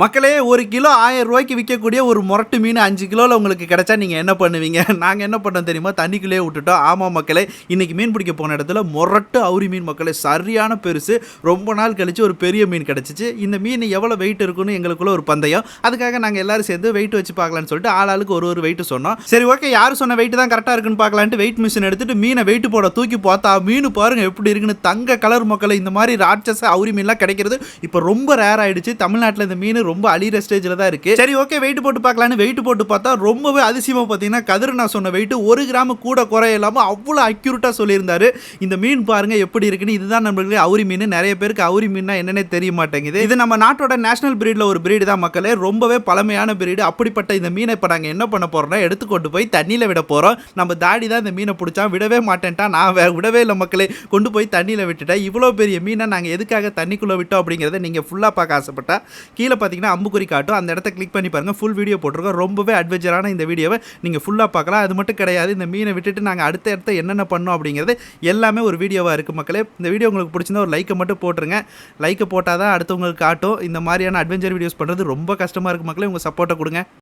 மக்களே ஒரு கிலோ ஆயிரம் ரூபாய்க்கு விற்கக்கூடிய ஒரு முரட்டு மீன் அஞ்சு கிலோவில் உங்களுக்கு கிடைச்சா நீங்கள் என்ன பண்ணுவீங்க? நாங்கள் என்ன பண்ணோம் தெரியுமா? தண்ணிக்குள்ளேயே விட்டுட்டோம். ஆமாம் மக்களே இன்றைக்கி மீன் பிடிக்க போன இடத்துல முரட்டு அவுரி மீன் மக்களே சரியான பெருசு. ரொம்ப நாள் கழித்து ஒரு பெரிய மீன் கிடச்சிச்சு. இந்த மீன் எவ்வளோ வெயிட் இருக்குன்னு எங்களுக்குள்ள ஒரு பந்தயம். அதுக்காக நாங்கள் எல்லோரும் சேர்ந்து வெயிட் வச்சு பார்க்கலான்னு சொல்லிட்டு ஆளாளுக்கு ஒரு ஒரு வெயிட் சொன்னோம். சரி ஓகே யார் சொன்ன வெயிட் தான் கரெக்டாக இருக்குன்னு பார்க்கலான்ட்டு வெயிட் மிஷின் எடுத்துட்டு மீனை வெயிட் போட தூக்கி பார்த்தா மீன் பாருங்கள் எப்படி இருக்குன்னு தங்க கலர் மக்களை இந்த மாதிரி ராட்சச அவுரி மீன்லாம் கிடைக்கிறது. இப்போ ரொம்ப ரேர் ஆகிடுச்சு தமிழ்நாட்டில் இந்த மீன் ரொம்ப அழிகிற ஸ்டேஜில் தான் இருக்குது சரி ஓகே வெயிட் போட்டு பார்க்கலான்னு வெயிட் போட்டு பார்த்தா ரொம்பவே அதிசயமாக பார்த்தீங்கன்னா கதிர் நான் சொன்ன வெயிட் ஒரு கிராம் கூட குறைய இல்லாமல் அவ்வளோ அக்யூரேட்டாக சொல்லியிருந்தாரு. இந்த மீன் பாருங்க எப்படி இருக்குன்னு இதுதான் நம்மளுக்கு அவுரி மீன். நிறைய பேருக்கு அவுரி மீன்னா என்னன்னே தெரிய மாட்டேங்குது. இது நம்ம நாட்டோட நேஷனல் பிரீடில் ஒரு பிரீடு தான் மக்களே. ரொம்பவே பழமையான பிரீடு அப்படிப்பட்ட இந்த மீனை இப்போ நாங்கள் என்ன பண்ண போகிறோம்னா எடுத்து கொண்டு போய் தண்ணியில் விட போகிறோம் நம்ம தாடி தான் இந்த மீனை பிடிச்சா விடவே மாட்டேன்ட்டா. நான் வே- விடவே இல்லை மக்களே. கொண்டு போய் தண்ணியில் விட்டுட்டேன். இவ்வளோ பெரிய மீனை நாங்கள் எதுக்காக தண்ணிக்குள்ளே விட்டோம் அப்படிங்கிறத நீங்கள் ஃபுல்லாக பார்க்க ஆசைப்பட்டா கீழே பார்த்தீங்கன்னா அம்புக்குறி காட்டும். அந்த இடத்த கிளிக் பண்ணி பாருங்கள் ஃபுல் வீடியோ போட்டிருக்கோம். ரொம்பவே அட்வென்ச்சரான இந்த வீடியோவை நீங்கள் ஃபுல்லாக பார்க்கலாம். அது மட்டும் கிடையாது. இந்த மீனை விட்டுட்டு நாங்கள் அடுத்த இடத்த என்னென்ன பண்ணோம் அப்படிங்கிறது எல்லாமே ஒரு வீடியோவாக இருக்குது மக்களே. இந்த வீடியோ உங்களுக்கு பிடிச்சிருந்தா ஒரு லைக்கை மட்டும் போட்டுருங்க. லைக்கை போட்டால் தான் அடுத்தவங்களுக்கு காட்டும். இந்த மாதிரியான அட்வென்ச்சர் வீடியோஸ் பண்ணுறது ரொம்ப கஷ்டமாக இருக்குது மக்களே. உங்கள் சப்போர்ட்டை கொடுங்க.